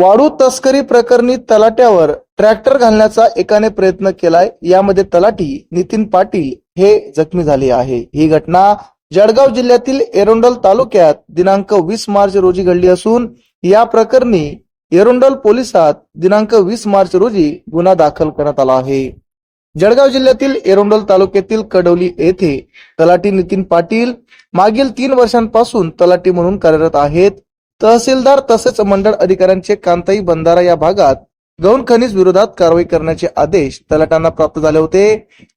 वाळू तस्करी प्रकरणी तलाट्यावर ट्रॅक्टर घालण्याचा एकाने प्रयत्न केलाय. यामध्ये तलाठी नितीन पाटील हे जखमी झाले आहे. ही घटना जळगाव जिल्ह्यातील एरोंडल तालुक्यात दिनांक वीस मार्च रोजी घडली असून या प्रकरणी एरोंडल पोलिसात दिनांक वीस मार्च रोजी गुन्हा दाखल करण्यात आला आहे. जळगाव जिल्ह्यातील एरोंडल तालुक्यातील कडवली येथे तलाठी नितीन पाटील मागील तीन वर्षांपासून तलाठी म्हणून कार्यरत आहेत. तहसीलदार तसेच मंडळ अधिकाऱ्यांचे कांताई बंधारा या भागात गौण खनिज विरोधात कारवाई करण्याचे आदेश तलाटांना प्राप्त झाले होते.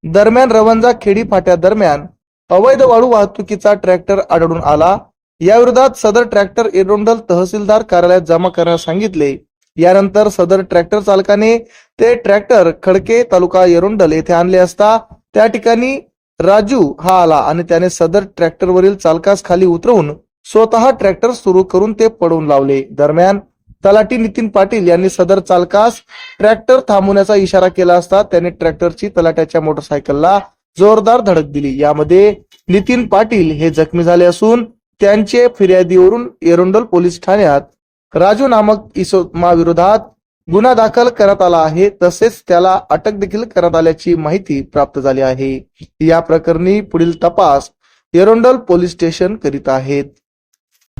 दरम्यान रवंजा खेडी फाट्या दरम्यान अवैध वाळू वाहतुकीचा ट्रॅक्टर आढळून आला. या विरोधात सदर ट्रॅक्टर एरोंडल तहसीलदार कार्यालयात जमा करण्यास सांगितले. यानंतर सदर ट्रॅक्टर चालकाने ते ट्रॅक्टर खडके तालुका एरोंडल येथे आणले असता त्या ठिकाणी राजू हा आला आणि त्याने सदर ट्रॅक्टरवरील चालकास खाली उतरवून स्वतः ट्रॅक्टर सुरू करून ते पडून लावले. दरम्यान तलाठी नितीन पाटील यांनी सदर चालकास ट्रॅक्टर थांबवण्याचा इशारा केला असता त्याने ट्रॅक्टरची तलाट्याच्या मोटरसायकलला जोरदार धडक दिली. यामध्ये नितीन पाटील हे जखमी झाले असून त्यांचे फिर्यादीवरून एरोंडोल पोलीस ठाण्यात राजू नामक इसमा विरोधात गुन्हा दाखल करण्यात आला आहे. तसेच त्याला अटक देखील करण्यात आल्याची माहिती प्राप्त झाली आहे. या प्रकरणी पुढील तपास एरोंडल पोलीस स्टेशन करीत आहेत.